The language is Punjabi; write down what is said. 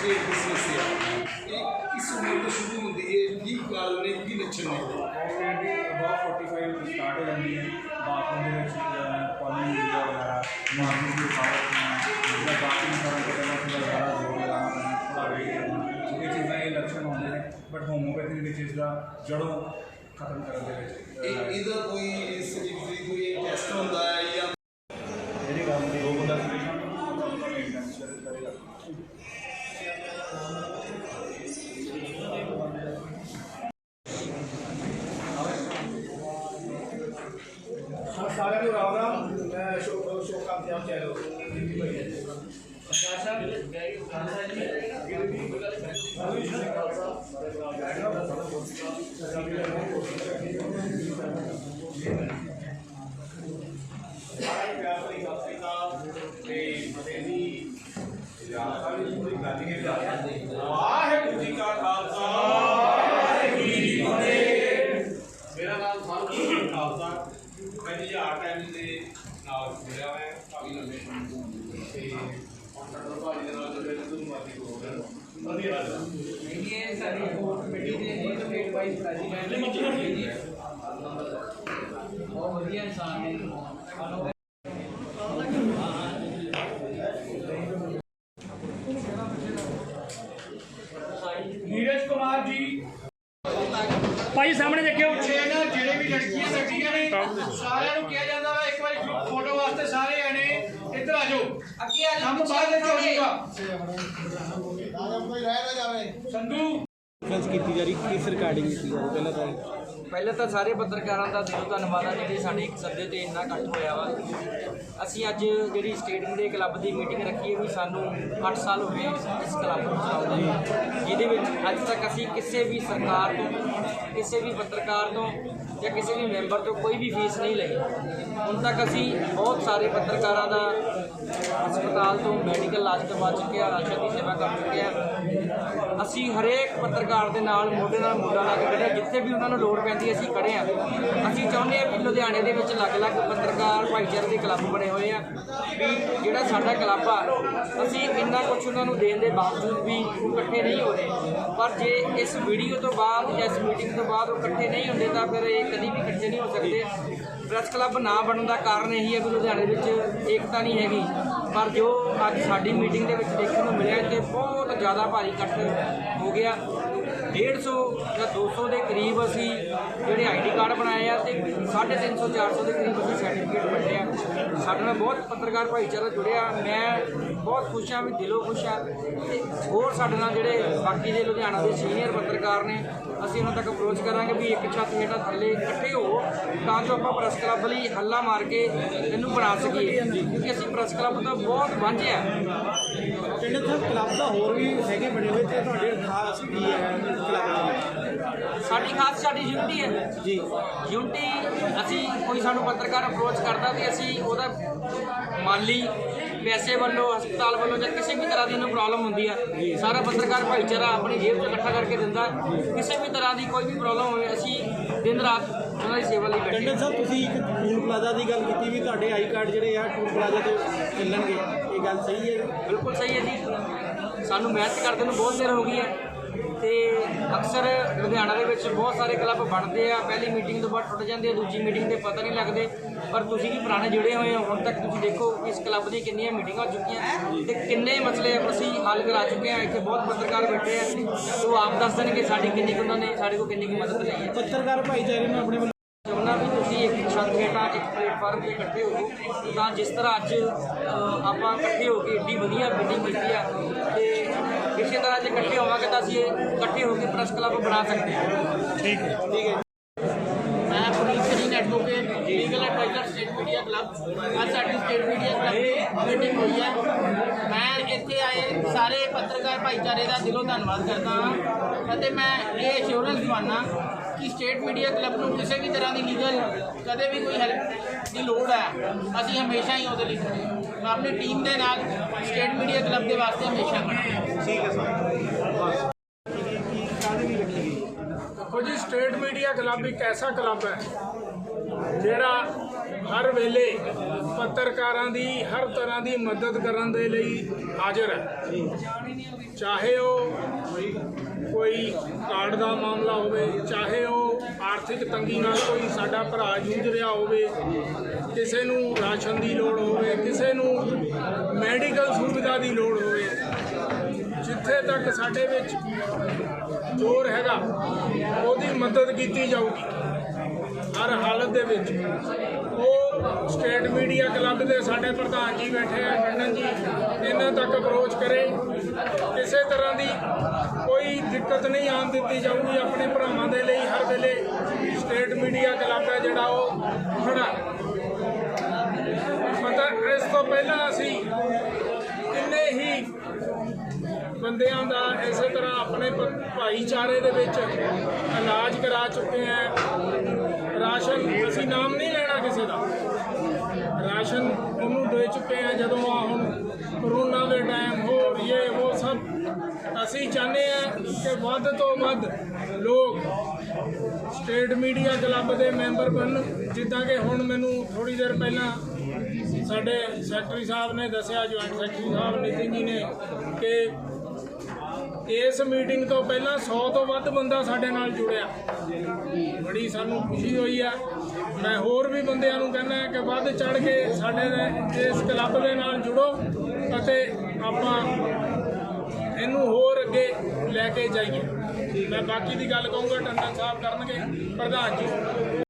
ਸਟੇਟ ਦੀ ਸਮੱਸਿਆ ਇਹ ਕਿਸ ਉਮਰ ਤੋਂ ਸ਼ੁਰੂ ਹੁੰਦੀ ਹੈ ਕੀ ਕਾਰਨ ਨੇ ਕੀ ਲੱਛਣ ਨੇ ਇਹਦੇ? ਆਲਰੇਡੀ ਅਬਾਊਟ 45 ਤੋਂ ਸਟਾਰਟ ਹੋ ਜਾਂਦੀ ਹੈ ਬਾਥਰੂਮ ਦੇ ਵਿੱਚ ਪੋਲਿੰਗ ਏਰੀਆ ਵਗੈਰਾ ਮਾਰਨਿੰਗ ਦੀ ਹਾਲਤ ਜਿਹੜਾ ਬਾਥਰੂਮ ਕਰਨ ਤੋਂ ਪਹਿਲਾਂ ਥੋੜਾ ਜ਼ਿਆਦਾ ਜ਼ੋਰ ਲਗਾਉਣਾ ਪੈਂਦਾ ਥੋੜਾ ਵੇਟ ਕਰਨਾ ਇਹ ਚੀਜ਼ਾਂ ਇਹ ਲੱਛਣ ਹੁੰਦੇ ਨੇ ਬਟ ਹੋਮੋਪੈਥੀ ਦੇ ਵਿੱਚ ਇਸ ਦਾ ਜੜੋਂ ਖਤਮ ਕਰਨ ਦੇ ਵਿੱਚ ਇਹ ਅਹ, ਇਹਦਾ ਕੋਈ ਚੈਨਲ ਦਿੱਲੀ ਭਾਈ ਵਾਹਿਗੁਰੂ ਜੀ ਕਾ ਖਾਲਸਾ ਵਾਹਿਗੁਰੂ ਜੀ ਕੀ ਫਤਿਹ ਮੇਰਾ ਨਾਮ ਸਾਰੂ ਸਿੰਘ ਖਾਲਸਾ ਮੈਂ ਜੀ ਆਰ ਟਾਈਮ ਦੇ ਨਾਲ ਜੁੜਿਆ ਹੋਇਆ ਕਾਫੀ ਲੰਬੇ ਸਮੇਂ ਤੋਂ ਤੇ ਡਾਕਟਰ ਭਾਜੀ ਦੇ ਨਾਲ ਜੁੜੇ ਨੇ ਤੁਹਾਨੂੰ ਆਦੀ ਹੋ ਰਿਹਾ ਵਧੀਆ ਲੱਗਦਾ ਇਹ ਸਾਡੀ ਕੋਰ ਕਮੇਟੀ ਦੇ ਜੀ ਸਟੇਟ ਵਾਈਜ਼ ਪ੍ਰੈਜ਼ੀਡੈਂਟ ਜੀ ਬਹੁਤ ਵਧੀਆ ਇਨਸਾਨ ਨੇ ਨੀਰਜ ਕੁਮਾਰ ਜੀ। ਭਾਈ ਸਾਹਮਣੇ ਦੇਖਿਓ। ਪਿੱਛੇ ਨਾ ਜਿਹੜੇ ਵੀ ਲੜਕੀਆਂ ਬੈਠੀਆਂ ਨੇ ਸਾਰਿਆਂ ਨੂੰ ਕਿਹਾ ਜਾਂਦਾ ਵਾ ਇੱਕ ਵਾਰੀ ਗਰੁੱਪ ਫੋਟੋ ਵਾਸਤੇ ਸਾਰੇ ਆਣੇ ਇੱਧਰ ਆ ਜਾਓ। ਅੱਗੇ ਆ ਕੰਮ ਬਾਅਦ ਵਿੱਚ ਹੋ ਜਾਊਗਾ ਸੰਧੂ ਕਾਨਫਰੰਸ ਕੀਤੀ ਜਾ ਰਹੀ, ਕਿਸ ਰਿਕਾਰਡਿੰਗ ਕੀਤੀ ਜਾ ਰਹੀ ਪਹਿਲਾਂ ਤਾਂ ਪਹਿਲਾਂ ਤਾਂ ਸਾਰੇ ਪੱਤਰਕਾਰਾਂ ਦਾ ਦਿਲੋਂ ਧੰਨਵਾਦ ਆ ਜਿਹੜੇ ਸਾਡੇ ਇੱਕ ਸੱਦੇ ਤੇ ਇੰਨਾ ਇਕੱਠ ਹੋਇਆ ਵਾ। ਅਸੀਂ ਅੱਜ ਜਿਹੜੀ ਸਟੇਡੀਅਮ ਦੇ ਕਲੱਬ ਦੀ ਮੀਟਿੰਗ ਰੱਖੀ ਹੈ ਵੀ ਸਾਨੂੰ 8 ਸਾਲ ਹੋ ਗਏ ਇਸ ਕਲੱਬ ਨੂੰ ਚਲਾਉਂਦੇ ਜਿਹਦੇ ਵਿੱਚ ਅੱਜ ਤੱਕ ਅਸੀਂ ਕਿਸੇ ਵੀ ਸਰਕਾਰ ਤੋਂ, ਕਿਸੇ ਵੀ ਪੱਤਰਕਾਰ ਤੋਂ ਜਾਂ ਕਿਸੇ ਵੀ ਮੈਂਬਰ ਤੋਂ ਕੋਈ ਵੀ ਫੀਸ ਨਹੀਂ ਲਈ। ਹੁਣ ਤੱਕ ਅਸੀਂ ਬਹੁਤ ਸਾਰੇ ਪੱਤਰਕਾਰਾਂ ਦਾ ਹਸਪਤਾਲ ਤੋਂ ਮੈਡੀਕਲ ਇਲਾਜ ਕਰਵਾ ਚੁੱਕੇ ਹਾਂ, ਰਾਸ਼ਨ ਦੀ ਸੇਵਾ ਕਰ ਚੁੱਕੇ ਹਾਂ। ਅਸੀਂ ਹਰੇਕ ਪੱਤਰਕਾਰ ਦੇ ਨਾਲ, ਮੋਢੇ ਨਾਲ ਮੋਢਾ ਲਾ ਕੇ ਖੜੇ ਜਿੱਥੇ ਵੀ ਉਹਨਾਂ ਨੂੰ ਲੋੜ ਪੈਂਦੀ ਅਸੀਂ ਖੜੇ ਹਾਂ। ਅਸੀਂ ਚਾਹੁੰਦੇ ਹਾਂ ਵੀ ਲੁਧਿਆਣੇ ਦੇ ਵਿੱਚ ਅਲੱਗ-ਅਲੱਗ ਪੱਤਰਕਾਰ, ਭਾਈਚਾਰੇ ਦੇ ਕਲੱਬ ਬਣੇ ਹੋਏ ਆ ਵੀ ਜਿਹੜਾ ਸਾਡਾ ਕਲੱਬ ਆ, ਅਸੀਂ ਇੰਨਾ ਕੁਝ ਉਹਨਾਂ ਨੂੰ ਦੇਣ ਦੇ ਬਾਵਜੂਦ ਵੀ ਉਹ ਇਕੱਠੇ ਨਹੀਂ ਹੋ ਰਹੇ। ਪਰ ਜੇ ਇਸ ਵੀਡੀਓ ਤੋਂ ਬਾਅਦ ਜਾਂ ਇਸ ਮੀਟਿੰਗ ਤੋਂ ਬਾਅਦ ਉਹ ਇਕੱਠੇ ਨਹੀਂ ਹੁੰਦੇ ਤਾਂ ਫਿਰ ਇਹ ਕਦੀ ਵੀ ਇਕੱਠੇ ਨਹੀਂ ਹੋ ਸਕਦੇ। ਪ੍ਰੈਸ ਕਲੱਬ ਨਾ ਬਣਨ ਦਾ ਕਾਰਨ ਇਹੀ ਹੈ ਕਿ ਲੁਧਿਆਣੇ ਵਿੱਚ ਏਕਤਾ ਨਹੀਂ ਹੈਗੀ। ਪਰ ਜੋ ਅੱਜ ਸਾਡੀ ਮੀਟਿੰਗ ਦੇ ਵਿੱਚ ਦੇਖਣ ਨੂੰ ਮਿਲਿਆ ਤੇ ਬਹੁਤ ਜ਼ਿਆਦਾ ਭਾਰੀ ਇਕੱਠ ਹੋ ਗਿਆ। 150 ਜਾਂ 200 ਦੇ ਕਰੀਬ ਅਸੀਂ ਜਿਹੜੇ ਆਈਡੀ ਕਾਰਡ ਬਣਾਏ ਆ ਤੇ 350 400 ਦੇ ਕਰੀਬ ਅਸੀਂ ਸਰਟੀਫਿਕੇਟ ਵੰਡੇ ਆ। ਸਾਡੇ ਨਾਲ ਬਹੁਤ ਪੱਤਰਕਾਰ ਭਾਈਚਾਰਾ ਜੁੜਿਆ ਮੈਂ ਬਹੁਤ ਖੁਸ਼ ਹਾਂ, ਵੀ ਦਿਲੋਂ ਖੁਸ਼ ਹਾਂ। ਤੇ ਹੋਰ ਸਾਡੇ ਨਾਲ ਜਿਹੜੇ ਬਾਕੀ ਦੇ ਲੁਧਿਆਣਾ ਦੇ ਸੀਨੀਅਰ ਪੱਤਰਕਾਰ ਨੇ, ਅਸੀਂ ਉਹਨਾਂ ਤੱਕ ਅਪਰੋਚ ਕਰਾਂਗੇ ਵੀ ਇੱਕ ਛੱਤ ਹੇਠਾਂ ਥੱਲੇ ਇਕੱਠੇ ਹੋ ਤਾਂ ਜੋ ਆਪਾਂ ਪ੍ਰੈਸ ਕਲੱਬ ਲਈ ਹੱਲਾ ਮਾਰ ਕੇ ਇਹਨੂੰ ਬਣਾ ਸਕੀਏ। ਕਿਉਂਕਿ ਅਸੀਂ ਪ੍ਰੈਸ ਕਲੱਬ ਤੋਂ ਬਹੁਤ ਵਾਂਝੇ ਆ। ਪਿੰਡ ਤੋਂ ਕਲੱਬ ਦਾ ਹੋਰ ਵੀ ਹੈਗੇ ਬਣੇ ਹੋਏ ਤੇ ਤੁਹਾਡੇ ਖਾਸ ਕੀ ਹੈ? ਸਾਡੀ ਖਾਸ ਸਾਡੀ ਯੂਨਿਟੀ ਹੈ। ਜੀ। ਯੂਨਿਟੀ ਅਸੀਂ ਕੋਈ ਸਾਨੂੰ ਪੱਤਰਕਾਰ ਅਪਰੋਚ ਕਰਦਾ ਤੇ ਅਸੀਂ ਉਹਦਾ ਮਾਲੀ ਪੈਸੇ ਵੱਲੋਂ ਹਸਪਤਾਲ ਵੱਲੋਂ ਜਾਂ ਕਿਸੇ ਵੀ ਤਰ੍ਹਾਂ ਦੀ ਉਹਨੂੰ ਪ੍ਰੋਬਲਮ ਹੁੰਦੀ ਆ ਸਾਰਾ ਪੱਤਰਕਾਰ ਭਾਈਚਾਰਾ ਆਪਣੀ ਜੇਬ ਤੋਂ ਇਕੱਠਾ ਕਰਕੇ ਦਿੰਦਾ। ਕਿਸੇ ਵੀ ਤਰ੍ਹਾਂ ਦੀ ਕੋਈ ਵੀ ਪ੍ਰੋਬਲਮ ਹੋਵੇ ਅਸੀਂ ਦਿਨ ਰਾਤ ਉਹਨਾਂ ਦੀ ਸੇਵਾ ਲਈ ਬੈਠੇ ਟੰਡਨ ਸਾਹਿਬ ਤੁਸੀਂ ਇੱਕ ਟੂਲ ਪਲਾਜ਼ਾ ਦੀ ਗੱਲ ਕੀਤੀ ਵੀ ਤੁਹਾਡੇ ਆਈ ਕਾਰਡ ਜਿਹੜੇ ਆ ਟੂਲ ਪਲਾਜ਼ਾ ਤੇ ਚੱਲਣਗੇ। ਇਹ ਗੱਲ ਸਹੀ ਹੈ? ਬਿਲਕੁਲ ਸਹੀ ਹੈ ਜੀ। ਸਾਨੂੰ ਮਿਹਨਤ ਕਰਦੇ ਨੂੰ ਬਹੁਤ ਦੇਰ ਹੋ ਗਈ ਹੈ। ਤੇ ਅਕਸਰ ਲੁਧਿਆਣਾ ਦੇ ਵਿੱਚ ਬਹੁਤ ਸਾਰੇ ਕਲੱਬ ਬਣਦੇ ਆ ਪਹਿਲੀ ਮੀਟਿੰਗ ਤੋਂ ਬਾਅਦ ਟੁੱਟ ਜਾਂਦੇ ਆ ਦੂਜੀ ਮੀਟਿੰਗ ਦੇ ਪਤਾ ਨਹੀਂ ਲੱਗਦੇ। ਪਰ ਤੁਸੀਂ ਵੀ ਪੁਰਾਣੇ ਜੁੜੇ ਹੋਏ ਹੋ ਹੁਣ ਤੱਕ ਤੁਸੀਂ ਦੇਖੋ ਕਿ ਇਸ ਕਲੱਬ ਦੀਆਂ ਕਿੰਨੀਆਂ ਮੀਟਿੰਗਾਂ ਹੋ ਚੁੱਕੀਆਂ ਤੇ ਕਿੰਨੇ ਮਸਲੇ ਅਸੀਂ ਹੱਲ ਕਰਾ ਚੁੱਕੇ ਆ ਇੱਥੇ ਬਹੁਤ ਪੱਤਰਕਾਰ ਬੈਠੇ ਆ। ਤੇ ਉਹ ਆਪ ਦੱਸ ਦੇਣਗੇ ਸਾਡੀ ਕਿੰਨੀ ਕੁ ਉਹਨਾਂ ਨੇ ਸਾਡੇ ਕੋਲ ਕਿੰਨੀ ਕੁ ਮਦਦ ਲਈ ਹੈ। ਪੱਤਰਕਾਰ ਭਾਈਚਾਰੇ ਨੂੰ ਆਪਣੇ ਚਾਹੁੰਦਾ ਵੀ ਤੁਸੀਂ ਇੱਕ ਛੱਤ ਹੇਠਾਂ ਇੱਕ ਪਲੇਟਫਾਰਮ ਤੇ ਇਕੱਠੇ ਹੋ ਤਾਂ ਜਿਸ ਤਰ੍ਹਾਂ ਅੱਜ ਆਪਾਂ ਇਕੱਠੇ ਹੋ ਕੇ ਏਡੀ ਵਧੀਆ ਮੀਟਿੰਗ ਕੀਤੀ ਆ ਤੇ ਇਸੇ ਤਰ੍ਹਾਂ ਜੇ ਇਕੱਠੇ ਹੋਵਾਂਗੇ ਤਾਂ ਅਸੀਂ ਇਹ ਇਕੱਠੇ ਹੋ ਕੇ ਪ੍ਰੈਸ ਕਲੱਬ ਬਣਾ ਸਕਦੇ ਹਾਂ ਠੀਕ ਹੈ ਠੀਕ ਹੈ ਮੈਂ Puneet Singh advocate legal adviser state media club ਅੱਜ ਸਾਡੀ ਸਟੇਟ ਮੀਡੀਆ ਕਲੱਬ ਦੀ ਮੀਟਿੰਗ ਹੋਈ ਹੈ ਮੈਂ ਇੱਥੇ ਆਏ ਸਾਰੇ ਪੱਤਰਕਾਰ ਭਾਈਚਾਰੇ ਦਾ ਦਿਲੋਂ ਧੰਨਵਾਦ ਕਰਦਾ ਹਾਂ ਅਤੇ ਮੈਂ ਇਹ ਅਸ਼ੋਰੈਂਸ ਦਿਵਾਨਾ ਕਿ ਸਟੇਟ ਮੀਡੀਆ ਕਲੱਬ ਨੂੰ ਕਿਸੇ ਵੀ ਤਰ੍ਹਾਂ ਦੀ ਲੀਗਲ ਕਦੇ ਵੀ ਕੋਈ ਹੈਲਪ ਦੀ ਲੋੜ ਹੈ। ਅਸੀਂ ਹਮੇਸ਼ਾ ਹੀ ਉਹਦੇ ਲਈ ਖੜੇ ਹਾਂ। ਮੈਂ ਆਪਣੀ ਟੀਮ ਦੇ ਨਾਲ ਸਟੇਟ ਮੀਡੀਆ ਕਲੱਬ ਦੇ ਵਾਸਤੇ ਹਮੇਸ਼ਾ ਖੜਾ ਹਾਂ। ਠੀਕ ਹੈ ਸਰ। ਕਾਹਦੇ ਵੀ ਰੱਖੀ ਗਈ ਦੇਖੋ ਜੀ ਸਟੇਟ ਮੀਡੀਆ ਕਲੱਬ ਇੱਕ ਐਸਾ ਕਲੱਬ ਹੈ ਜਿਹੜਾ ਹਰ ਵੇਲੇ ਪੱਤਰਕਾਰਾਂ ਦੀ ਹਰ ਤਰ੍ਹਾਂ ਦੀ ਮਦਦ ਕਰਨ ਦੇ ਲਈ ਹਾਜ਼ਰ ਹੈ। ਚਾਹੇ ਉਹ ਕੋਈ ਕਾਰਡ ਦਾ ਮਾਮਲਾ ਹੋਵੇ ਚਾਹੇ ਉਹ ਆਰਥਿਕ ਤੰਗੀ ਨਾਲ ਕੋਈ ਸਾਡਾ ਭਰਾ ਜੂਝ ਰਿਹਾ ਹੋਵੇ, ਕਿਸੇ ਨੂੰ ਰਾਸ਼ਨ ਦੀ ਲੋੜ ਹੋਵੇ, ਕਿਸੇ ਨੂੰ ਮੈਡੀਕਲ ਸੁਵਿਧਾ ਦੀ ਲੋੜ ਹੋਵੇ, ਜਿੱਥੇ ਤੱਕ ਸਾਡੇ ਵਿੱਚ ਜ਼ੋਰ ਹੈਗਾ, ਉਹਦੀ ਮਦਦ ਕੀਤੀ ਜਾਊਗੀ। ਹਰ ਹਾਲਤ ਦੇ ਵਿੱਚ। ਉਹ ਸਟੇਟ ਮੀਡੀਆ ਕਲੱਬ ਦੇ ਸਾਡੇ ਪ੍ਰਧਾਨ ਜੀ ਬੈਠੇ ਆ ਟੰਡਨ ਜੀ, ਇਹਨਾਂ ਤੱਕ ਅਪਰੋਚ ਕਰੇ। ਕਿਸੇ ਤਰ੍ਹਾਂ ਦੀ ਕੋਈ ਦਿੱਕਤ ਨਹੀਂ ਆਉਣ ਦਿੱਤੀ ਜਾਊਗੀ ਆਪਣੇ ਭਰਾਵਾਂ ਦੇ ਲਈ, ਹਰ ਵੇਲੇ ਸਟੇਟ ਮੀਡੀਆ ਕਲੱਬ ਹੈ ਜਿਹੜਾ ਉਹ ਖੜਾ। ਮਤਲਬ ਇਸ ਤੋਂ ਪਹਿਲਾਂ ਅਸੀਂ ਕਿੰਨੇ ਹੀ ਬੰਦਿਆਂ ਦਾ ਇਸੇ ਤਰ੍ਹਾਂ ਆਪਣੇ ਭਾਈਚਾਰੇ ਦੇ ਵਿੱਚ ਇਲਾਜ ਕਰਾ ਚੁੱਕੇ ਆ ਰਾਸ਼ਨ ਅਸੀਂ ਨਾਮ ਨਹੀਂ ਲੈਣਾ ਕਿਸੇ ਦਾ ਰਾਸ਼ਨ ਉਹਨੂੰ ਦੇ ਚੁੱਕੇ ਆ ਜਦੋਂ ਆ ਹੁਣ ਕਰੋਨਾ ਦੇ ਟਾਈਮ ਹੋ ਇਹ ਉਹ ਸਭ ਅਸੀਂ ਚਾਹੁੰਦੇ ਆ ਕਿ ਵੱਧ ਤੋਂ ਵੱਧ ਲੋਕ ਸਟੇਟ ਮੀਡੀਆ ਕਲੱਬ ਦੇ ਮੈਂਬਰ ਬਣਨ। ਜਿੱਦਾਂ ਕਿ ਹੁਣ ਮੈਨੂੰ ਥੋੜੀ ਦੇਰ ਪਹਿਲਾਂ ਸਾਡੇ ਸੈਕਟਰੀ ਸਾਹਿਬ ਨੇ ਦੱਸਿਆ ਜੁਆਇੰਟ ਸੈਕਟਰੀ ਸਾਹਿਬ, ਨਿਤਿਨ ਜੀ ਨੇ ਕਿ ਇਸ ਮੀਟਿੰਗ ਤੋਂ ਪਹਿਲਾਂ 100 ਤੋਂ ਵੱਧ ਬੰਦਾ ਸਾਡੇ ਨਾਲ ਜੁੜਿਆ। ਬੜੀ ਸਾਨੂੰ ਖੁਸ਼ੀ ਹੋਈ ਆ। ਮੈਂ ਹੋਰ ਵੀ ਬੰਦਿਆਂ ਨੂੰ ਕਹਿੰਦਾ ਕਿ ਵੱਧ ਚੜ ਕੇ ਸਾਡੇ ਇਸ ਕਲੱਬ ਦੇ ਨਾਲ ਜੁੜੋ ਅਤੇ ਆਪਾਂ ਇਹਨੂੰ ਹੋਰ ਅੱਗੇ ਲੈ ਕੇ ਜਾਈਏ। ਮੈਂ ਬਾਕੀ ਦੀ ਗੱਲ ਕਹੂੰਗਾ, ਟੰਡਨ ਸਾਹਿਬ ਕਰਨਗੇ, ਪ੍ਰਧਾਨ ਜੀ।